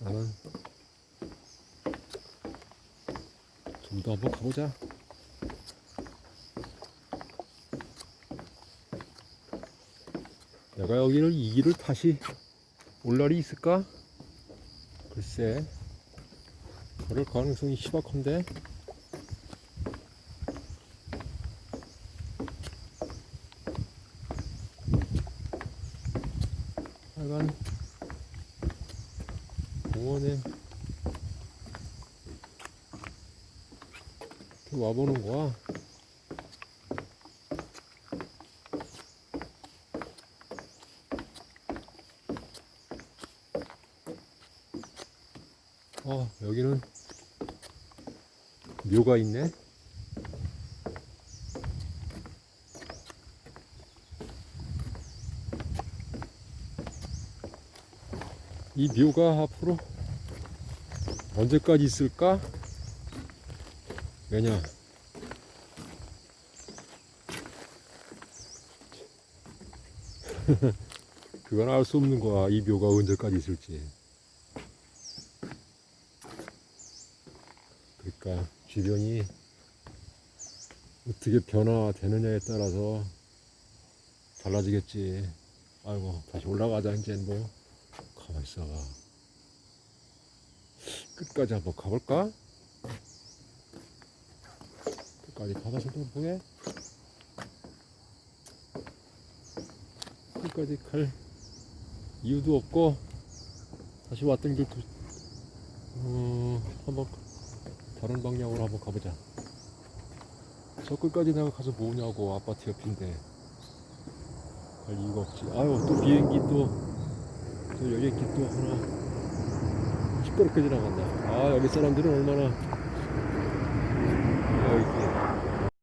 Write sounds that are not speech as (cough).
나는 좀 더 한번 가보자. 내가 여기를 이 길을 다시 올 날이 있을까? 글쎄, 그럴 가능성이 희박한데. 하여간 공원에 와보는 거야. 어, 여기는 묘가 있네. 이 묘가 앞으로 언제까지 있을까? 왜냐? (laughs) 그건 알 수 없는 거야. 이 묘가 언제까지 있을지. 그러니까 주변이 어떻게 변화되느냐에 따라서 달라지겠지. 아이고 다시 올라가자 이제 뭐 가만 있어봐. 끝까지 한번 가볼까? 끝까지 가봐서 또 뭐해? 끝까지 갈 이유도 없고 다시 왔던 길도 어, 한번 다른 방향으로 한번 가보자. 저 끝까지 내가 가서 뭐냐고 아파트 옆인데 갈 이유가 없지. 아유 또 비행기 또 또 여객기 또 하나 시끄럽게 지나간다. 아 여기 사람들은 얼마나